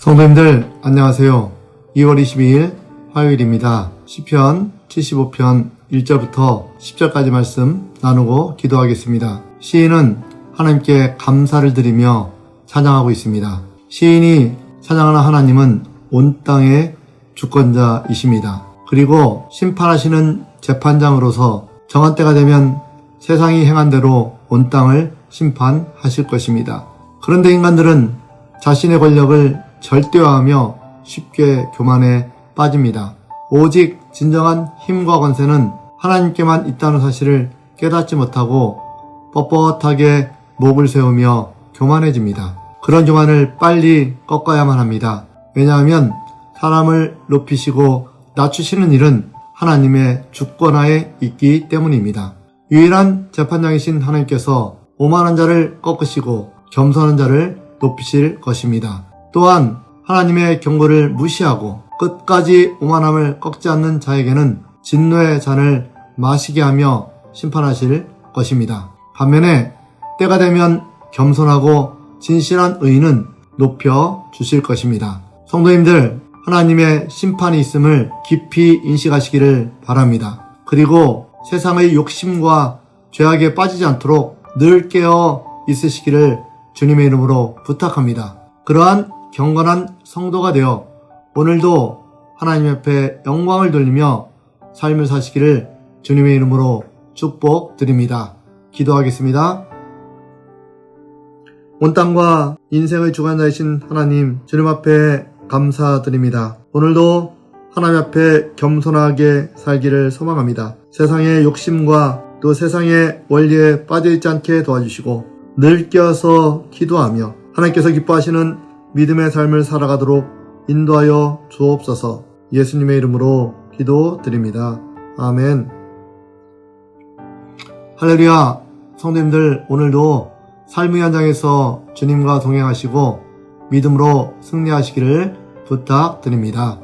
성도님들 안녕하세요. 2월 22일 화요일입니다. 시편 75편 1절부터 10절까지 말씀 나누고 기도하겠습니다. 시인은 하나님께 감사를 드리며 찬양하고 있습니다. 시인이 찬양하는 하나님은 온 땅의 주권자이십니다. 그리고 심판하시는 재판장으로서 정한 때가 되면 세상이 행한 대로 온 땅을 심판하실 것입니다. 그런데 인간들은 자신의 권력을 절대화하며 쉽게 교만에 빠집니다. 오직 진정한 힘과 권세는 하나님께만 있다는 사실을 깨닫지 못하고 뻣뻣하게 목을 세우며 교만해집니다. 그런 교만을 빨리 꺾어야만 합니다. 왜냐하면 사람을 높이시고 낮추시는 일은 하나님의 주권하에 있기 때문입니다. 유일한 재판장이신 하나님께서 오만한 자를 꺾으시고 겸손한 자를 높이실 것입니다. 또한 하나님의 경고를 무시하고 끝까지 오만함을 꺾지 않는 자에게는 진노의 잔을 마시게 하며 심판하실 것입니다. 반면에 때가 되면 겸손하고 진실한 의인은 높여 주실 것입니다. 성도님들, 하나님의 심판이 있음을 깊이 인식하시기를 바랍니다. 그리고 세상의 욕심과 죄악에 빠지지 않도록 늘 깨어 있으시기를 주님의 이름으로 부탁합니다. 그러한 경건한 성도가 되어 오늘도 하나님 앞에 영광을 돌리며 삶을 사시기를 주님의 이름으로 축복드립니다. 기도하겠습니다. 온 땅과 인생의 주관자이신 하나님, 주님 앞에 감사드립니다. 오늘도 하나님 앞에 겸손하게 살기를 소망합니다. 세상의 욕심과 또 세상의 원리에 빠져있지 않게 도와주시고 늘 껴서 기도하며 하나님께서 기뻐하시는 믿음의 삶을 살아가도록 인도하여 주옵소서 예수님의 이름으로 기도드립니다. 아멘. 할렐루야. 성도님들 오늘도 삶의 현장에서 주님과 동행하시고 믿음으로 승리하시기를 부탁드립니다.